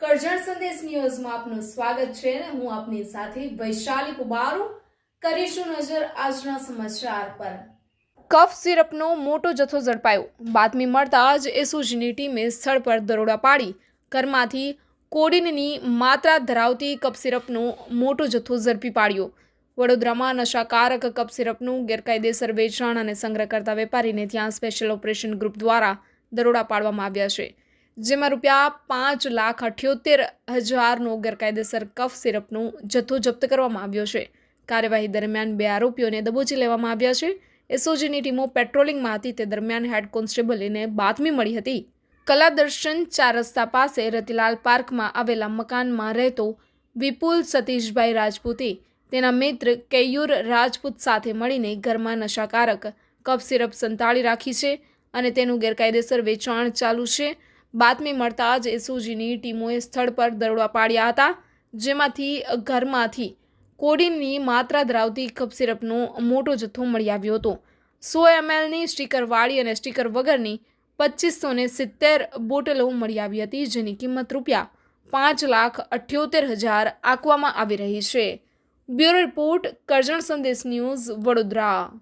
કરજણ સંદેશ ન્યૂઝમાં આપનું સ્વાગત છે અને હું આપની સાથે વૈશાલી પુબારુ કરીશું નજર આજના સમાચાર પર. કફ સિરપનો મોટો જથ્થો ઝડપાયો. બાતમી મળતા જ એસઓજીની ટીમે સ્થળ પર દરોડા પાડી. ઘરમાંથી કોડિનની માત્રા ધરાવતી કફ સિરપનો મોટો જથ્થો ઝડપી પાડ્યો. વડોદરામાં નશાકારક કફ સિરપનું ગેરકાયદેસર વેચાણ અને સંગ્રહ કરતા વેપારીને ત્યાં સ્પેશિયલ ઓપરેશન ગ્રુપ દ્વારા દરોડા પાડવામાં આવ્યા છે. જેમાં રૂપિયા પાંચ લાખ અઠ્યોતેર હજારનો ગેરકાયદેસર કફ સિરપનો જથ્થો જપ્ત કરવામાં આવ્યો છે. કાર્યવાહી દરમિયાન બે આરોપીઓને દબોચી લેવામાં આવ્યા છે. એસઓજીની ટીમો પેટ્રોલિંગમાં હતી તે દરમિયાન હેડ કોન્સ્ટેબલને બાતમી મળી હતી. કલા દર્શન ચાર રસ્તા પાસે રતિલાલ પાર્કમાં આવેલા મકાનમાં રહેતો વિપુલ સતીશભાઈ રાજપૂતે, તેના મિત્ર કેયુર રાજપૂત સાથે મળીને ઘરમાં નશાકારક કફ સિરપ સંતાળી રાખી છે અને તેનું ગેરકાયદેસર વેચાણ ચાલુ છે. બાતમી મળતા જ એસઓજીની ટીમોએ સ્થળ પર દરોડા પાડ્યા હતા, જેમાંથી ઘરમાંથી કોડિનની માત્રા ધરાવતી કફ સિરપનો મોટો જથ્થો મળી આવ્યો હતો. સો એમએલની સ્ટીકરવાળી અને સ્ટીકર વગરની પચીસો ને સિત્તેર બોટલો મળી આવી હતી, જેની કિંમત રૂપિયા પાંચ લાખ અઠ્યોતેર હજાર આંકવામાં આવી રહી છે. બ્યુરો રિપોર્ટ કરજણ સંદેશ ન્યૂઝ વડોદરા.